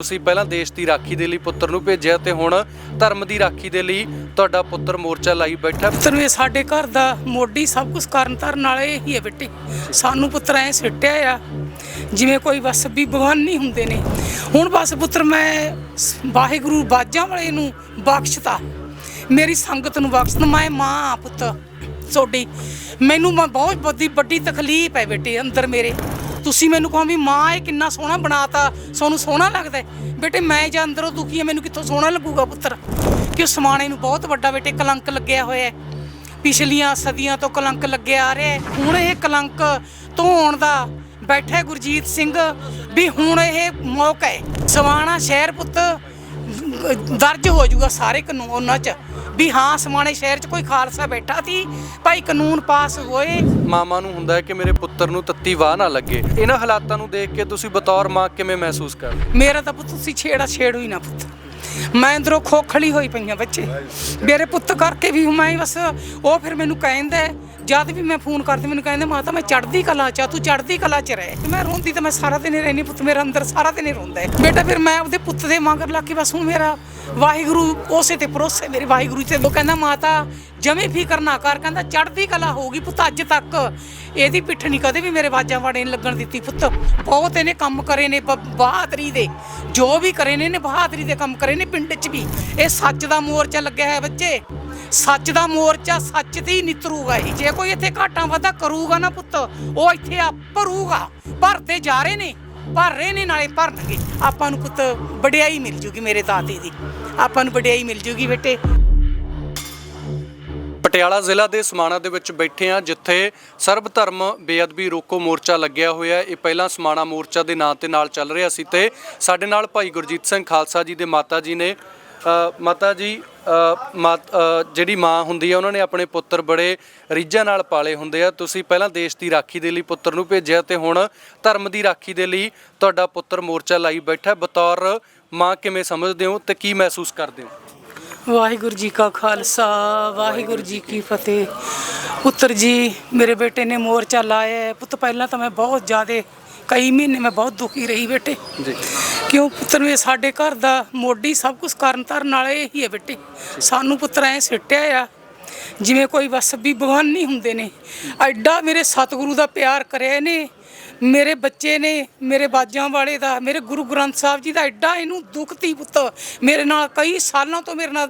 ਤੁਸੀਂ ਪਹਿਲਾਂ ਦੇਸ਼ ਦੀ ਰਾਖੀ ਦੇ ਲਈ ਪੁੱਤਰ ਨੂੰ ਭੇਜਿਆ ਤੇ ਹੁਣ ਧਰਮ ਦੀ ਰਾਖੀ ਦੇ ਲਈ ਤੁਹਾਡਾ ਪੁੱਤਰ ਮੋਰਚਾ ਲਾਈ ਬੈਠਾ ਪੁੱਤਰ ਵੀ ਸਾਡੇ ਘਰ ਦਾ ਮੋਢੀ ਸਭ ਕੁਝ ਕਰਨ ਧਰਨ ਵਾਲੇ ਇਹੀ ਹੈ ਬੇਟੇ। ਸਾਨੂੰ ਪੁੱਤਰ ਐ ਸਿੱਟਿਆ ਆ, ਜਿਵੇਂ ਕੋਈ ਬਸ ਵੀ ਭਗਵਾਨ ਨਹੀਂ ਹੁੰਦੇ ਨੇ। ਹੁਣ ਬਸ ਪੁੱਤਰ ਮੈਂ ਵਾਹਿਗੁਰੂ ਬਾਜਾਂ ਵਾਲੇ ਨੂੰ ਬਖਸ਼ਤਾ। ਮੇਰੀ ਸੰਗਤ ਨੂੰ ਬਖਸ਼ਤ ਮੈਂ ਮਾਂ ਆ ਪੁੱਤ ਤੁਹਾਡੀ ਮੈਨੂੰ ਮੈਂ ਬਹੁਤ ਵੱਡੀ ਵੱਡੀ ਤਕਲੀਫ ਹੈ ਬੇਟੇ ਅੰਦਰ ਮੇਰੇ। ਤੁਸੀਂ ਮੈਨੂੰ ਕਹੋ ਵੀ ਮਾਂ ਇਹ ਕਿੰਨਾ ਸੋਹਣਾ ਬਣਾਤਾ ਤੁਹਾਨੂੰ ਸੋਹਣਾ ਲੱਗਦਾ ਹੈ? ਬੇਟੇ ਮੈਂ ਜਾਂ ਅੰਦਰੋਂ ਦੁਖੀ ਹਾਂ, ਮੈਨੂੰ ਕਿੱਥੋਂ ਸੋਹਣਾ ਲੱਗੂਗਾ ਪੁੱਤਰ? ਕਿ ਉਸ ਸਮਾਣੇ ਨੂੰ ਬਹੁਤ ਵੱਡਾ ਬੇਟੇ ਕਲੰਕ ਲੱਗਿਆ ਹੋਇਆ ਹੈ। ਪਿਛਲੀਆਂ ਸਦੀਆਂ ਤੋਂ ਕਲੰਕ ਲੱਗਿਆ ਆ ਰਿਹਾ ਹੈ। ਹੁਣ ਇਹ ਕਲੰਕ ਧੋਣ ਦਾ ਬੈਠਾ ਗੁਰਜੀਤ ਸਿੰਘ ਵੀ ਹੁਣ ਇਹ ਮੌਕਾ ਹੈ। ਸਮਾਣਾ ਸ਼ਹਿਰ ਪੁੱਤ ਦਰਜ ਹੋ ਜਾਊਗਾ ਸਾਰੇ ਕਾਨੂੰਨਾਂ 'ਚ ਵੀ ਹਾਂ ਸਮਾਣੇ ਸ਼ਹਿਰ 'ਚ ਕੋਈ ਖਾਲਸਾ ਬੈਠਾ ਸੀ ਭਾਈ ਕਾਨੂੰਨ ਪਾਸ ਹੋਏ। ਮਾਮਾ ਨੂੰ ਹੁੰਦਾ ਹੈ ਕਿ ਮੇਰੇ ਪੁੱਤਰ ਨੂੰ ਤੱਤੀ ਵਾਹ ਨਾ ਲੱਗੇ। ਇਹਨਾਂ ਹਾਲਾਤਾਂ ਨੂੰ ਦੇਖ ਕੇ ਤੁਸੀਂ ਬਤੌਰ ਮਾਂ ਕਿਵੇਂ ਮਹਿਸੂਸ ਕਰਦੇ ਮੇਰਾ ਤਾਂ ਪੁੱਤ ਤੁਸੀਂ ਛੇੜਾ ਛੇੜੋ ਹੀ ਨਾ ਪੁੱਤ। ਮੈਂ ਅੰਦਰੋਂ ਖੋਖਲੀ ਹੋਈ ਪਈਆਂ ਬੱਚੇ। ਮੇਰੇ ਪੁੱਤ ਕਰਕੇ ਵੀ ਮੈਂ ਬਸ ਉਹ ਫਿਰ ਮੈਨੂੰ ਕਹਿੰਦਾ ਜਦ ਵੀ ਮੈਂ ਫੋਨ ਕਰਦੀ ਮੈਨੂੰ ਕਹਿੰਦੇ ਮਾਤਾ ਮੈਂ ਚੜਦੀ ਕਲਾ ਚ ਆ, ਤੂੰ ਚੜਦੀ ਕਲਾ ਚ ਰਹਿ। ਮੈਂ ਰੋਂਦੀ ਤਾਂ ਮੈਂ ਸਾਰਾ ਦਿਨ ਹੀ ਰਹਿਣੀ ਪੁੱਤ ਮੇਰਾ ਅੰਦਰ ਸਾਰਾ ਦਿਨ ਹੀ ਰੋਂਦਾ ਹੈ। ਬੇਟਾ ਫਿਰ ਮੈਂ ਉਹਦੇ ਪੁੱਤ ਦੇ ਮਗਰ ਲੱਗ ਕੇ ਬਸ ਹੁਣ ਮੇਰਾ ਵਾਹਿਗੁਰੂ ਉਸੇ ਤੇ ਭਰੋਸੇ ਮੇਰੇ ਵਾਹਿਗੁਰੂ ਤੇ ਉਹ ਕਹਿੰਦਾ ਮਾਤਾ ਜਮੇ ਫਿਕਰ ਨਾ ਕਰ। ਕਹਿੰਦਾ ਚੜ੍ਹਦੀ ਕਲਾ ਹੋਊਗੀ ਪੁੱਤ ਅੱਜ ਤੱਕ। ਇਹਦੀ ਪਿੱਠ ਨਹੀਂ ਕਦੇ ਵੀ ਮੇਰੇ ਬਾਜਾਂ ਵਾੜੇ ਨੇ ਲੱਗਣ ਦਿੱਤੀ ਪੁੱਤ। ਬਹੁਤ ਇਹਨੇ ਕੰਮ ਕਰੇ ਨੇ ਬਹਾਦਰੀ ਦੇ। ਜੋ ਵੀ ਕਰੇ ਨੇ ਇਹਨੇ ਬਹਾਦਰੀ ਦੇ ਕੰਮ ਕਰੇ ਨੇ ਪਿੰਡ 'ਚ ਵੀ। ਇਹ ਸੱਚ ਦਾ ਮੋਰਚਾ ਲੱਗਿਆ ਹੈ ਬੱਚੇ। ਸੱਚ ਦਾ ਮੋਰਚਾ ਸੱਚ ਤੇ ਹੀ ਨਿਤਰੂਗਾ ਇਹ ਜੇ ਕੋਈ ਇੱਥੇ ਘਾਟਾਂ ਵਾਧਾ ਕਰੂਗਾ ਨਾ ਪੁੱਤ, ਉਹ ਇੱਥੇ ਆ ਭਰੂਗਾ ਭਰਦੇ ਜਾ ਰਹੇ ਨੇ, ਭਰ ਰਹੇ ਨੇ, ਨਾਲੇ ਭਰਨਗੇ। ਆਪਾਂ ਨੂੰ ਪੁੱਤ ਵਡਿਆਈ ਮਿਲ ਜੂਗੀ ਮੇਰੇ ਦਾਦੇ ਦੀ। ਆਪਾਂ ਨੂੰ ਵਡਿਆਈ ਮਿਲ ਜੂਗੀ ਬੇਟੇ। ਪਟਿਆਲਾ ਜ਼ਿਲ੍ਹਾ ਦੇ ਸਮਾਣਾ ਦੇ ਵਿੱਚ ਬੈਠੇ ਆ ਜਿੱਥੇ ਸਰਬ ਧਰਮ ਬੇਅਦਬੀ ਰੋਕੋ ਮੋਰਚਾ ਲੱਗਿਆ ਹੋਇਆ ਇਹ ਪਹਿਲਾਂ ਸਮਾਣਾ ਮੋਰਚਾ ਦੇ ਨਾਂ ਤੇ ਨਾਲ ਚੱਲ ਰਿਹਾ ਸੀ ਤੇ ਸਾਡੇ ਨਾਲ ਭਾਈ ਗੁਰਜੀਤ ਸਿੰਘ ਖਾਲਸਾ ਜੀ ਦੇ ਮਾਤਾ ਜੀ ਨੇ ਮਾਤਾ ਜੀ ਜਿਹੜੀ ਮਾਂ ਹੁੰਦੀ ਹੈ ਉਹਨਾਂ ਨੇ ਆਪਣੇ ਪੁੱਤਰ ਬੜੇ ਰੀਝਾਂ ਨਾਲ ਪਾਲੇ ਹੁੰਦੇ ਆ। ਤੁਸੀਂ ਪਹਿਲਾਂ ਦੇਸ਼ ਦੀ ਰਾਖੀ ਦੇ ਲਈ ਪੁੱਤਰ ਨੂੰ ਭੇਜਿਆ ਤੇ ਹੁਣ ਧਰਮ ਦੀ ਰਾਖੀ ਦੇ ਲਈ ਤੁਹਾਡਾ ਪੁੱਤਰ ਮੋਰਚਾ ਲਾਈ ਬੈਠਾ। ਬਤੌਰ ਮਾਂ ਕਿਵੇਂ ਸਮਝਦੇ ਹੋ ਤੇ ਕੀ ਮਹਿਸੂਸ ਕਰਦੇ ਹੋ? ਵਾਹਿਗੁਰੂ ਜੀ ਕਾ ਖਾਲਸਾ, ਵਾਹਿਗੁਰੂ ਜੀ ਕੀ ਫਤਿਹ। ਪੁੱਤਰ ਜੀ, ਮੇਰੇ ਬੇਟੇ ਨੇ ਮੋਰਚਾ ਲਾਇਆ ਪੁੱਤ, ਪਹਿਲਾਂ ਤਾਂ ਮੈਂ ਬਹੁਤ ਜ਼ਿਆਦਾ ਕਈ ਮਹੀਨੇ ਮੈਂ ਬਹੁਤ ਦੁਖੀ ਰਹੀ ਬੇਟੇ। ਜੀ। ਕਿਉਂ ਪੁੱਤਰ ਵੀ ਸਾਡੇ ਘਰ ਦਾ ਮੋਢੀ ਸਭ ਕੁਝ ਕਰਨ ਧਰਨ ਵਾਲੇ ਇਹੀ ਹੈ ਬੇਟੇ। ਸਾਨੂੰ ਪੁੱਤਰ ਐ ਸਿੱਟਿਆ ਆ ਜਿਵੇਂ ਕੋਈ ਬਸ ਵੀ ਭਗਵਾਨ ਨਹੀਂ ਹੁੰਦੇ ਨੇ। ਐਡਾ ਮੇਰੇ ਸਤਿਗੁਰੂ ਦਾ ਪਿਆਰ ਕਰਿਆ ਨੇ ਮੇਰੇ ਬੱਚੇ ਨੇ, ਮੇਰੇ ਬਾਜਾਂ ਵਾਲੇ ਦਾ, ਮੇਰੇ ਗੁਰੂ ਗ੍ਰੰਥ ਸਾਹਿਬ ਜੀ ਦਾ ਐਡਾ ਇਹਨੂੰ ਦੁੱਖ ਤੀ ਪੁੱਤ। ਮੇਰੇ ਨਾਲ ਕਈ ਸਾਲਾਂ ਤੋਂ ਮੇਰੇ ਨਾਲ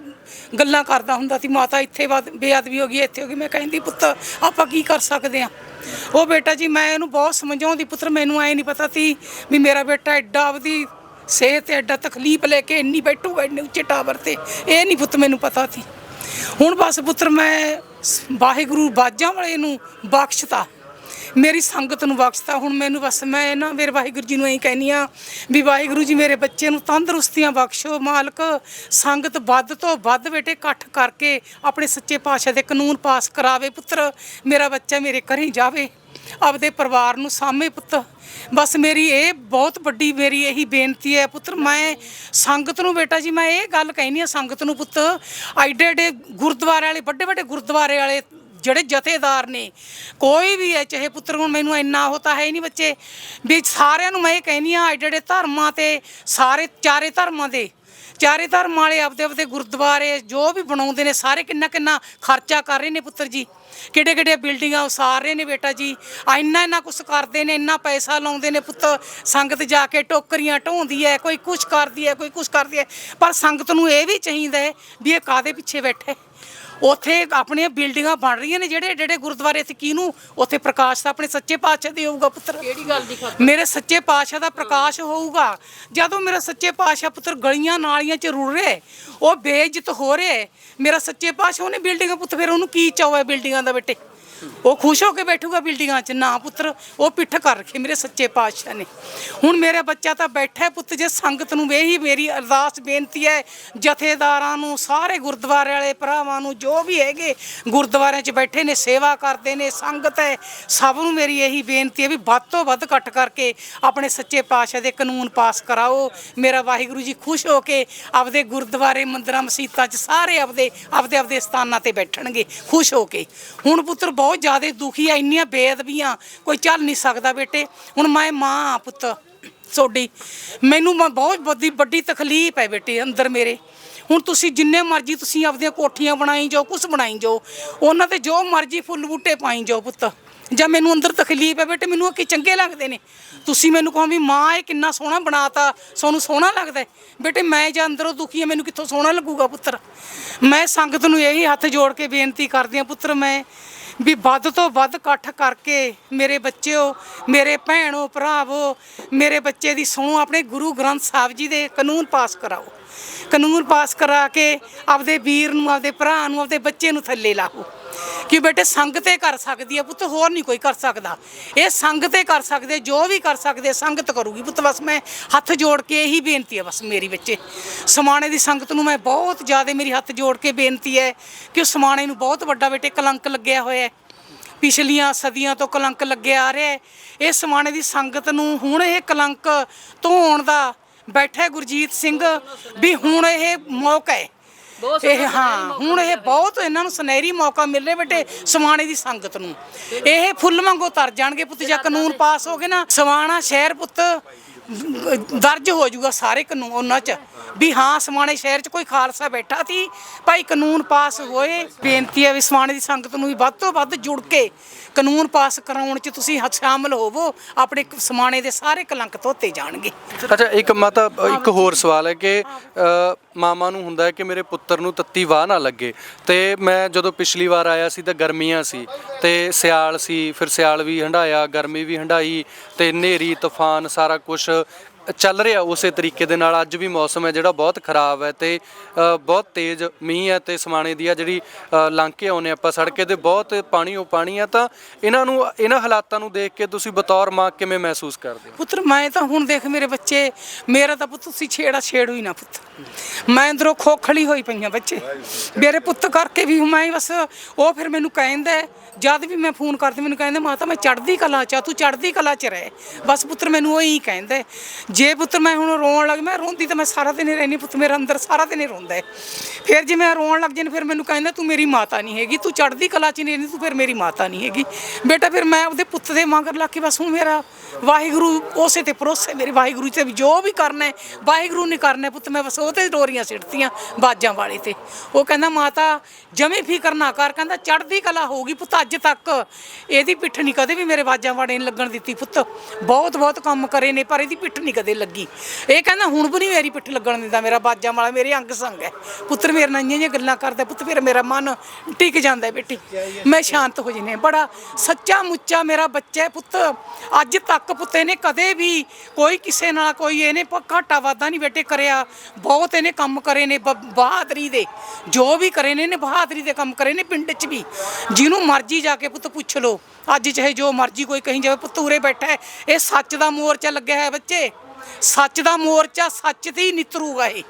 ਗੱਲਾਂ ਕਰਦਾ ਹੁੰਦਾ ਸੀ। ਮਾਤਾ ਇੱਥੇ ਬਾਦ- ਬੇਅਦਬੀ ਹੋ ਗਈ, ਇੱਥੇ ਹੋ ਗਈ। ਮੈਂ ਕਹਿੰਦੀ, ਪੁੱਤ, ਆਪਾਂ ਕੀ ਕਰ ਸਕਦੇ ਆ? ਉਹ ਬੇਟਾ ਜੀ, ਮੈਂ ਇਹਨੂੰ ਬਹੁਤ ਸਮਝਾਉਂਦੀ ਪੁੱਤਰ ਮੈਨੂੰ ਐ ਨਹੀਂ ਪਤਾ ਸੀ ਵੀ ਮੇਰਾ ਬੇਟਾ ਐਡਾ ਆਪਦੀ ਸਿਹਤ ਤੇ ਐਡਾ ਤਕਲੀਫ ਲੈ ਕੇ ਇੰਨੀ ਬੈਠੂਗਾ ਇੰਨੇ ਉੱਚੇ ਟਾਵਰ ਤੇ। ਇਹ ਨਹੀਂ ਪੁੱਤ ਮੈਨੂੰ ਪਤਾ ਸੀ। ਹੁਣ ਬਸ ਪੁੱਤਰ, ਮੈਂ ਸ- ਵਾਹਿਗੁਰੂ ਬਾਜਾਂ ਵਾਲੇ ਨੂੰ ਬਖਸ਼ਤਾ। ਮੇਰੀ ਸੰਗਤ ਨੂੰ ਬਖਸ਼ਤਾ। ਹੁਣ ਮੈਨੂੰ ਬਸ ਮੈਂ ਨਾ ਮੇਰੇ ਵਾਹਿਗੁਰੂ ਜੀ ਨੂੰ ਐਂ ਕਹਿੰਨੀ ਆ ਵੀ ਵਾਹਿਗੁਰੂ ਜੀ ਮੇਰੇ ਬੱਚੇ ਨੂੰ ਤੰਦਰੁਸਤੀਆਂ ਬਖਸ਼ੋ। ਮਾਲਕ, ਸੰਗਤ ਵੱਧ ਤੋਂ ਵੱਧ ਬੇਟੇ ਇਕੱਠ ਕਰਕੇ ਆਪਣੇ ਸੱਚੇ ਪਾਤਸ਼ਾਹ ਦੇ ਕਾਨੂੰਨ ਪਾਸ ਕਰਾਵੇ ਪੁੱਤਰ। ਮੇਰਾ ਬੱਚਾ ਮੇਰੇ ਘਰੇ ਜਾਵੇ। ਆਪਦੇ ਪਰਿਵਾਰ ਨੂੰ ਸਾਹਮਣੇ ਪੁੱਤ। ਬਸ ਮੇਰੀ ਇਹ ਬਹੁਤ ਵੱਡੀ ਮੇਰੀ ਇਹੀ ਬੇਨਤੀ ਹੈ ਪੁੱਤਰ। ਮੈਂ ਸੰਗਤ ਨੂੰ ਬੇਟਾ ਜੀ ਮੈਂ ਇਹ ਗੱਲ ਕਹਿਨੀ ਆ ਸੰਗਤ ਨੂੰ ਪੁੱਤ। ਐਡੇ ਐਡੇ ਗੁਰਦੁਆਰੇ ਵਾਲੇ, ਵੱਡੇ ਵੱਡੇ ਗੁਰਦੁਆਰੇ ਵਾਲੇ ਜਿਹੜੇ ਜਥੇਦਾਰ ਨੇ, ਕੋਈ ਵੀ ਹੈ, ਚਾਹੇ ਪੁੱਤਰ ਹੁਣ, ਮੈਨੂੰ ਇੰਨਾ ਹੋਤਾ ਹੈ ਹੀ ਨਹੀਂ ਬੱਚੇ, ਵੀ ਸਾਰਿਆਂ ਨੂੰ ਮੈਂ ਇਹ ਕਹਿਨੀ ਆ ਐਡੇ ਐਡੇ ਧਰਮਾਂ ਤੇ, ਸਾਰੇ ਚਾਰੇ ਧਰਮਾਂ ਦੇ ਚਾਰੇ ਧਰਮ ਵਾਲੇ ਆਪਦੇ ਆਪਦੇ ਗੁਰਦੁਆਰੇ ਜੋ ਵੀ ਬਣਾਉਂਦੇ ਨੇ ਸਾਰੇ ਕਿੰਨਾ ਕਿੰਨਾ ਖਰਚਾ ਕਰ ਰਹੇ ਨੇ ਪੁੱਤਰ ਜੀ। ਕਿਹੜੇ ਕਿਹੜੇ ਬਿਲਡਿੰਗਾਂ ਉਸਾਰ ਰਹੇ ਨੇ ਬੇਟਾ ਜੀ। ਆ ਇੰਨਾ ਇੰਨਾ ਕੁਛ ਕਰਦੇ ਨੇ ਇੰਨਾ ਪੈਸਾ ਲਾਉਂਦੇ ਨੇ ਪੁੱਤ। ਸੰਗਤ ਜਾ ਕੇ ਟੋਕਰੀਆਂ ਢੋਂਦੀ ਹੈ ਕੋਈ ਕੁਛ ਕਰਦੀ ਹੈ ਕੋਈ ਕੁਛ ਕਰਦੀ ਹੈ ਪਰ ਸੰਗਤ ਨੂੰ ਇਹ ਵੀ ਚਾਹੀਦਾ ਹੈ ਵੀ ਇਹ ਕਾਦੇ ਪਿੱਛੇ ਬੈਠੇ ਉੱਥੇ ਆਪਣੀਆਂ ਬਿਲਡਿੰਗਾਂ ਬਣ ਰਹੀਆਂ ਨੇ ਜਿਹੜੇ ਜਿਹੜੇ ਗੁਰਦੁਆਰੇ ਤੇ ਕਿਹਨੂੰ? ਉੱਥੇ ਪ੍ਰਕਾਸ਼ ਤਾਂ ਆਪਣੇ ਸੱਚੇ ਪਾਤਸ਼ਾਹ ਦੇ ਹੋਊਗਾ ਪੁੱਤਰ। ਕਿਹੜੀ ਗੱਲ ਦੀ ਮੇਰੇ ਸੱਚੇ ਪਾਤਸ਼ਾਹ ਦਾ ਪ੍ਰਕਾਸ਼ ਹੋਊਗਾ। ਜਦੋਂ ਮੇਰਾ ਸੱਚੇ ਪਾਤਸ਼ਾਹ ਪੁੱਤਰ ਗਲੀਆਂ ਨਾਲੀਆਂ ਚ ਰੁੜ ਰਹੇ, ਉਹ ਬੇਇੱਜ਼ਤ ਹੋ ਰਹੇ। ਮੇਰਾ ਸੱਚੇ ਪਾਤਸ਼ਾਹ, ਉਹਨੇ ਬਿਲਡਿੰਗਾਂ ਪੁੱਤ, ਫਿਰ ਉਹਨੂੰ ਕੀ ਚਾਅ ਬਿਲਡਿੰਗਾਂ ਦਾ ਬੇਟੇ? ਉਹ ਖੁਸ਼ ਹੋ ਕੇ ਬੈਠੂਗਾ ਬਿਲਡਿੰਗਾਂ 'ਚ। ਨਾ ਪੁੱਤਰ, ਉਹ ਪਿੱਠ ਕਰ ਰੱਖੇ ਮੇਰੇ ਸੱਚੇ ਪਾਤਸ਼ਾਹ ਨੇ। ਹੁਣ ਮੇਰਾ ਬੱਚਾ ਤਾਂ ਬੈਠਾ ਹੈ ਪੁੱਤ, ਜੇ ਸੰਗਤ ਨੂੰ ਇਹੀ ਮੇਰੀ ਅਰਦਾਸ ਬੇਨਤੀ ਹੈ, ਜਥੇਦਾਰਾਂ ਨੂੰ, ਸਾਰੇ ਗੁਰਦੁਆਰੇ ਵਾਲੇ ਭਰਾਵਾਂ ਨੂੰ, ਜੋ ਵੀ ਹੈਗੇ ਗੁਰਦੁਆਰਿਆਂ 'ਚ ਬੈਠੇ ਨੇ, ਸੇਵਾ ਕਰਦੇ ਨੇ, ਸੰਗਤ ਹੈ, ਸਭ ਨੂੰ ਮੇਰੀ ਇਹੀ ਬੇਨਤੀ ਹੈ ਵੀ ਵੱਧ ਤੋਂ ਵੱਧ ਇਕੱਠ ਕਰਕੇ ਆਪਣੇ ਸੱਚੇ ਪਾਤਸ਼ਾਹ ਦੇ ਕਾਨੂੰਨ ਪਾਸ ਕਰਾਓ। ਮੇਰਾ ਵਾਹਿਗੁਰੂ ਜੀ ਖੁਸ਼ ਹੋ ਕੇ ਆਪਦੇ ਗੁਰਦੁਆਰੇ ਮੰਦਰਾਂ, ਮਸੀਤਾਂ 'ਚ ਸਾਰੇ ਆਪਦੇ ਆਪਦੇ ਆਪਦੇ ਸਥਾਨਾਂ ਤੇ ਬੈਠਣਗੇ, ਖੁਸ਼ ਹੋ ਕੇ। ਹੁਣ ਪੁੱਤਰ ਬਹੁਤ ਬਹੁਤ ਜ਼ਿਆਦਾ ਦੁਖੀ ਆ, ਇੰਨੀਆਂ ਬੇਅਦਬੀਆਂ, ਕੋਈ ਚੱਲ ਨਹੀਂ ਸਕਦਾ ਬੇਟੇ। ਹੁਣ ਮੈਂ ਮਾਂ ਆ ਪੁੱਤ ਤੁਹਾਡੀ ਮੈਨੂੰ ਮ- ਬਹੁਤ ਵੱਡੀ ਵੱਡੀ ਤਕਲੀਫ ਹੈ ਬੇਟੇ, ਅੰਦਰ ਮੇਰੇ। ਹੁਣ ਤੁਸੀਂ ਜਿੰਨੇ ਮਰਜ਼ੀ ਤੁਸੀਂ ਆਪਦੀਆਂ ਕੋਠੀਆਂ ਬਣਾਈ ਜਾਓ, ਕੁਛ ਬਣਾਈ ਜਾਓ। ਉਹਨਾਂ ਤੇ ਜੋ ਮਰਜ਼ੀ ਫੁੱਲ ਬੂਟੇ ਪਾਈ ਜਾਓ ਪੁੱਤ। ਜਾਂ ਮੈਨੂੰ ਅੰਦਰ ਤਕਲੀਫ ਹੈ ਬੇਟੇ, ਮੈਨੂੰ ਉਹ ਚੰਗੇ ਲੱਗਦੇ ਨੇ। ਤੁਸੀਂ ਮੈਨੂੰ ਕਹੋ ਵੀ ਮਾਂ, ਇਹ ਕਿੰਨਾ ਸੋਹਣਾ ਬਣਾਤਾ ਸੋਨੂੰ ਸੋਹਣਾ ਲੱਗਦਾ ਬੇਟੇ, ਮੈਂ ਜਾਂ ਅੰਦਰੋਂ ਦੁਖੀ ਹਾਂ, ਮੈਨੂੰ ਕਿੱਥੋਂ ਸੋਹਣਾ ਲੱਗੂਗਾ ਪੁੱਤਰ? ਮੈਂ ਸੰਗਤ ਨੂੰ ਇਹੀ ਹੱਥ ਜੋੜ ਕੇ ਬੇਨਤੀ ਕਰਦੀ ਹਾਂ ਪੁੱਤਰ, ਮੈਂ ਵੀ ਵੱਧ ਤੋਂ ਵੱਧ ਇਕੱਠ ਕਰਕੇ ਮੇਰੇ ਬੱਚਿਓ, ਮੇਰੇ ਭੈਣੋ, ਭਰਾਵੋ, ਮੇਰੇ ਬੱਚੇ ਦੀ ਸੁਣੋ ਆਪਣੇ ਗੁਰੂ ਗ੍ਰੰਥ ਸਾਹਿਬ ਜੀ ਦੇ ਕਾਨੂੰਨ ਪਾਸ ਕਰਾਓ। ਕਾਨੂੰਨ ਪਾਸ ਕਰਾ ਕੇ ਆਪਦੇ ਵੀਰ ਨੂੰ, ਆਪਦੇ ਭਰਾ ਨੂੰ, ਆਪਦੇ ਬੱਚੇ ਨੂੰ ਥੱਲੇ ਲਾਓ। ਕਿ ਬੇਟੇ ਸੰਗ ਤੇ ਕਰ ਸਕਦੀ ਹੈ ਪੁੱਤ, ਹੋਰ ਨਹੀਂ ਕੋਈ ਕਰ ਸਕਦਾ। ਇਹ ਸੰਗ ਤੇ ਕਰ ਸਕਦੇ, ਜੋ ਵੀ ਕਰ ਸਕਦੇ, ਸੰਗਤ ਕਰੂਗੀ। ਪੁੱਤ, ਬਸ ਮੈਂ ਹੱਥ ਜੋੜ ਕੇ ਇਹੀ ਬੇਨਤੀ ਹੈ ਬਸ ਮੇਰੀ ਬੱਚੇ ਸਮਾਣੇ ਦੀ ਸੰਗਤ ਨੂੰ ਮੈਂ ਬਹੁਤ ਜ਼ਿਆਦਾ ਮੇਰੀ ਹੱਥ ਜੋੜ ਕੇ ਬੇਨਤੀ ਹੈ ਕਿ ਸਮਾਣੇ ਨੂੰ ਬਹੁਤ ਵੱਡਾ ਬੇਟੇ ਕਲੰਕ ਲੱਗਿਆ ਹੋਇਆ ਹੈ। ਪਿਛਲੀਆਂ ਸਦੀਆਂ ਤੋਂ ਕਲੰਕ ਲੱਗਿਆ ਆ ਰਿਹਾ ਹੈ। ਇਹ ਸਮਾਣੇ ਦੀ ਸੰਗਤ ਨੂੰ ਹੁਣ ਇਹ ਕਲੰਕ ਧੋਣ ਦਾ ਬੈਠਾ ਗੁਰਜੀਤ ਸਿੰਘ ਵੀ ਹੁਣ ਇਹ ਮੌਕਾ ਹੈ। ਇਹ ਹਾਂ ਹੁਣ ਇਹ ਬਹੁਤ ਇਹਨਾਂ ਨੂੰ ਸੁਨਹਿਰੀ ਮੌਕਾ ਮਿਲ ਰਿਹਾ ਬੇਟੇ ਸਮਾਣੇ ਦੀ ਸੰਗਤ ਨੂੰ। ਇਹ ਫੁੱਲ ਵਾਂਗੂ ਤਰ ਜਾਣਗੇ ਪੁੱਤ ਜੇ ਕਾਨੂੰਨ ਪਾਸ ਹੋ ਗਏ ਨਾ ਸਮਾਣਾ ਸ਼ਹਿਰ ਪੁੱਤ ਦਰਜ ਹੋ ਜਾਊਗਾ ਸਾਰੇ ਕਾਨੂੰਨ ਉਹਨਾਂ 'ਚ। ਵੀ ਹਾਂ, ਸਮਾਣੇ ਸ਼ਹਿਰ 'ਚ ਕੋਈ ਖਾਲਸਾ ਬੈਠਾ ਸੀ। ਭਾਈ ਕਾਨੂੰਨ ਪਾਸ ਹੋਏ। ਬੇਨਤੀ ਹੈ ਵੀ ਸਮਾਣੇ ਦੀ ਸੰਗਤ ਨੂੰ ਵੀ ਵੱਧ ਤੋਂ ਵੱਧ ਜੁੜ ਕੇ ਕਾਨੂੰਨ ਪਾਸ ਕਰਾਉਣ 'ਚ ਤੁਸੀਂ ਸ਼ਾਮਲ ਹੋਵੋ। ਆਪਣੇ ਸਮਾਣੇ ਦੇ ਸਾਰੇ ਕਲੰਕ ਧੋਤੇ ਜਾਣਗੇ। ਅੱਛਾ, ਇੱਕ ਮਾਤਾ, ਇੱਕ ਹੋਰ ਸਵਾਲ ਹੈ ਕਿ ਮਾਮਾ ਨੂੰ ਹੁੰਦਾ ਹੈ ਕਿ ਮੇਰੇ ਪੁੱਤਰ ਨੂੰ ਤੱਤੀ ਵਾਹ ਨਾ ਲੱਗੇ। ਤੇ ਮੈਂ ਜਦੋਂ ਪਿਛਲੀ ਵਾਰ ਆਇਆ ਸੀ ਤਾਂ ਗਰਮੀਆਂ ਸੀ। ਤੇ ਸਿਆਲ ਸੀ, ਫਿਰ ਸਿਆਲ ਵੀ ਹੰਡਾਇਆ ਗਰਮੀ ਵੀ ਹੰਡਾਈ ਤੇ ਹਨੇਰੀ, ਤੂਫਾਨ ਸਾਰਾ ਕੁਝ ਚੱਲ ਰਿਹਾ ਉਸੇ ਤਰੀਕੇ ਦੇ ਨਾਲ। ਅੱਜ ਵੀ ਮੌਸਮ ਹੈ ਜਿਹੜਾ ਬਹੁਤ ਖਰਾਬ ਹੈ ਤੇ ਬਹੁਤ ਤੇਜ਼ ਮੀਂਹ ਹੈ ਤੇ ਸਮਾਣੇ ਦੀ ਆ ਜਿਹੜੀ ਲਾਂਕੇ ਲੰਘ ਆਉਨੇ ਆਪਾਂ ਸੜਕੇ ਤੇ ਬਹੁਤ ਪਾਣੀ ਉਹ ਪਾਣੀ ਆ ਤਾਂ ਇਹਨਾਂ ਨੂੰ ਇਹਨਾਂ ਹਾਲਾਤਾਂ ਨੂੰ ਦੇਖ ਕੇ ਤੁਸੀਂ ਬਤੌਰ ਮਾਂ ਕਿਵੇਂ ਮਹਿਸੂਸ ਕਰਦੇ ਹੋ? ਪੁੱਤਰ ਮੈਂ ਤਾਂ ਹੁਣ ਦੇਖ ਮੇਰੇ ਬੱਚੇ ਮੇਰਾ ਤਾਂ ਪੁੱਤ ਤੁਸੀਂ ਛੇੜਾ ਛੇੜੂ ਹੀ ਨਾ ਪੁੱਤ। ਮੈਂ ਅੰਦਰੋਂ ਖੋਖਲੀ ਹੋਈ ਪਈਆਂ ਬੱਚੇ। ਮੇਰੇ ਪੁੱਤ ਕਰਕੇ ਵੀ ਮੈਂ ਬਸ ਉਹ ਫਿਰ ਮੈਨੂੰ ਕਹਿੰਦਾ ਜਦ ਵੀ ਮੈਂ ਫੋਨ ਕਰਦੀ ਮੈਨੂੰ ਕਹਿੰਦੇ ਮਾਤਾ ਮੈਂ ਚੜ੍ਹਦੀ ਕਲਾ ਚ ਆ, ਤੂੰ ਚੜ੍ਹਦੀ ਕਲਾ ਚ ਰਹਿ। ਬਸ ਪੁੱਤਰ ਮੈਨੂੰ ਉਹ ਹੀ। ਕਹਿੰਦਾ ਜੇ ਪੁੱਤ ਮੈਂ ਹੁਣ ਰੋਣ ਲੱਗ, ਮੈਂ ਰੋਂਦੀ ਤਾਂ ਮੈਂ ਸਾਰਾ ਦਿਨ ਹੀ ਰਹਿਣੀ ਪੁੱਤ, ਮੇਰਾ ਅੰਦਰ ਸਾਰਾ ਦਿਨ ਹੀ ਰੋਂਦਾ ਹੈ। ਫਿਰ ਜੇ ਮੈਂ ਰੋਣ ਲੱਗ ਜਨ, ਫਿਰ ਮੈਨੂੰ ਕਹਿੰਦਾ, ਤੂੰ ਮੇਰੀ ਮਾਤਾ ਨਹੀਂ ਹੈਗੀ, ਤੂੰ ਚੜ੍ਹਦੀ ਕਲਾ ਚ ਨਹੀਂ ਰਹਿੰਦੀ, ਤੂੰ ਫਿਰ ਮੇਰੀ ਮਾਤਾ ਨਹੀਂ ਹੈਗੀ। ਬੇਟਾ, ਫਿਰ ਮੈਂ ਉਹਦੇ ਪੁੱਤ ਦੇ ਮਗਰ ਲੱਗ ਕੇ ਬਸ ਹੁਣ ਮੇਰਾ ਵਾਹਿਗੁਰੂ ਉਸੇ ਤੇ ਭਰੋਸੇ ਮੇਰੇ ਵਾਹਿਗੁਰੂ ਤੇ ਵੀ ਜੋ ਵੀ ਕਰਨਾ ਹੈ, ਵਾਹਿਗੁਰੂ ਨੇ ਕਰਨਾ ਪੁੱਤ, ਮੈਂ ਬਸ ਉਹ ਤੇ ਡੋਰੀਆਂ ਸਿੱਟਤੀਆਂ ਬਾਜਾਂ ਵਾਲੇ ਤੇ। ਉਹ ਕਹਿੰਦਾ, ਮਾਤਾ, ਜਮੇ ਫਿਕਰ ਨਾ ਕਰ। ਕਹਿੰਦਾ, ਚੜ੍ਹਦੀ ਕਲਾ ਹੋਊਗੀ ਪੁੱਤ, ਅੱਜ ਤੱਕ ਇਹਦੀ ਪਿੱਠ ਨਹੀਂ ਕਦੇ ਵੀ ਮੇਰੇ ਬਾਜਾਂ ਵਾਲੇ ਨੇ ਲੱਗਣ ਦਿੱਤੀ ਪੁੱਤ। ਬਹੁਤ ਬਹੁਤ ਕੰਮ ਕਰੇ ਨੇ, ਪਰ ਇਹਦੀ ਪਿੱਠ ਨਹੀਂ ਕਦੇ ਲੱਗੀ। ਇਹ ਕਹਿੰਦਾ, ਹੁਣ ਵੀ ਨਹੀਂ ਮੇਰੀ ਪਿੱਠ ਲੱਗਣ ਦਿੰਦਾ ਮੇਰਾ ਬਾਜਾਂ ਵਾਲਾ, ਮੇਰੇ ਅੰਗ ਸੰਗ ਹੈ। ਪੁੱਤਰ ਮੇਰੇ ਨਾਲ ਇੰਨੀਆਂ ਗੱਲਾਂ ਕਰਦਾ, ਪੁੱਤ ਫਿਰ ਮੇਰਾ ਮਨ ਟਿਕ ਜਾਂਦਾ ਹੈ ਬੇਟੀ। ਮੈਂ ਸ਼ਾਂਤ ਹੋ ਜਿਨੇ ਬੜਾ ਸੱਚਾ ਮੁੱਚਾ ਮੇਰਾ ਬੱਚਾ ਹੈ ਪੁੱਤ। ਅੱਜ ਤੱਕ ਪੁੱਤ ਇਹਨੇ ਕਦੇ ਵੀ ਕੋਈ ਕਿਸੇ ਨਾਲ ਕੋਈ ਇਹਨੇ ਘਾਟਾ ਵਾਧਾ ਨਹੀਂ ਬੇਟੇ ਕਰਿਆ। ਬਹੁਤ ਇਹਨੇ ਕੰਮ ਕਰੇ ਨੇ ਬਹਾਦਰੀ ਦੇ। ਜੋ ਵੀ ਕਰੇ ਨੇ, ਇਹਨੇ ਬਹਾਦਰੀ ਦੇ ਕੰਮ ਕਰੇ ਨੇ ਪਿੰਡ 'ਚ ਵੀ। ਜਿਹਨੂੰ ਮਰਜ਼ੀ ਜਾ ਕੇ ਪੁੱਤ ਪੁੱਛ ਲੋ ਅੱਜ ਚਾਹੇ ਜੋ ਮਰਜ਼ੀ ਕੋਈ ਕਹੀਂ ਜਾਵੇ, ਪੁੱਤ ਉਰੇ ਬੈਠਾ ਹੈ। ਇਹ ਸੱਚ ਦਾ ਮੋਰਚਾ ਲੱਗਿਆ ਹੈ ਬੱਚੇ। ਸੱਚ ਦਾ ਮੋਰਚਾ ਸੱਚ ਤੇ ਹੀ ਨਿਤਰੂਗਾ ਇਹ।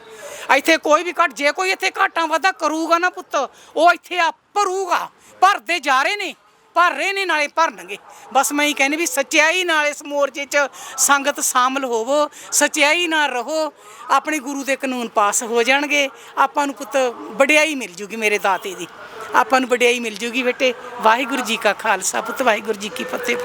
ਇੱਥੇ ਕੋਈ ਵੀ ਘਟ ਜੇ ਕੋਈ ਇੱਥੇ ਘਾਟਾਂ ਵਾਧਾ ਕਰੂਗਾ ਨਾ ਪੁੱਤ, ਉਹ ਇੱਥੇ ਆ ਭਰੂਗਾ। ਭਰਦੇ ਜਾ ਰਹੇ ਨੇ, ਭਰ ਰਹੇ ਨੇ, ਨਾਲੇ ਭਰਨਗੇ। ਬਸ ਮੈਂ ਹੀ ਕਹਿੰਦੀ ਵੀ ਸਚਾਈ ਨਾਲ ਇਸ ਮੋਰਚੇ 'ਚ ਸੰਗਤ ਸ਼ਾਮਲ ਹੋਵੋ ਸਚਾਈ ਨਾਲ ਰਹੋ। ਆਪਣੇ ਗੁਰੂ ਦੇ ਕਾਨੂੰਨ ਪਾਸ ਹੋ ਜਾਣਗੇ। ਆਪਾਂ ਨੂੰ ਪੁੱਤ ਵਡਿਆਈ ਮਿਲ ਜੂਗੀ ਮੇਰੇ ਦਾਤੇ ਦੀ। ਆਪਾਂ ਨੂੰ ਵਡਿਆਈ ਮਿਲ ਜੂਗੀ ਬੇਟੇ। ਵਾਹਿਗੁਰੂ ਜੀ ਕਾ ਖਾਲਸਾ ਪੁੱਤ, ਵਾਹਿਗੁਰੂ ਜੀ ਕੀ ਫਤਿਹ।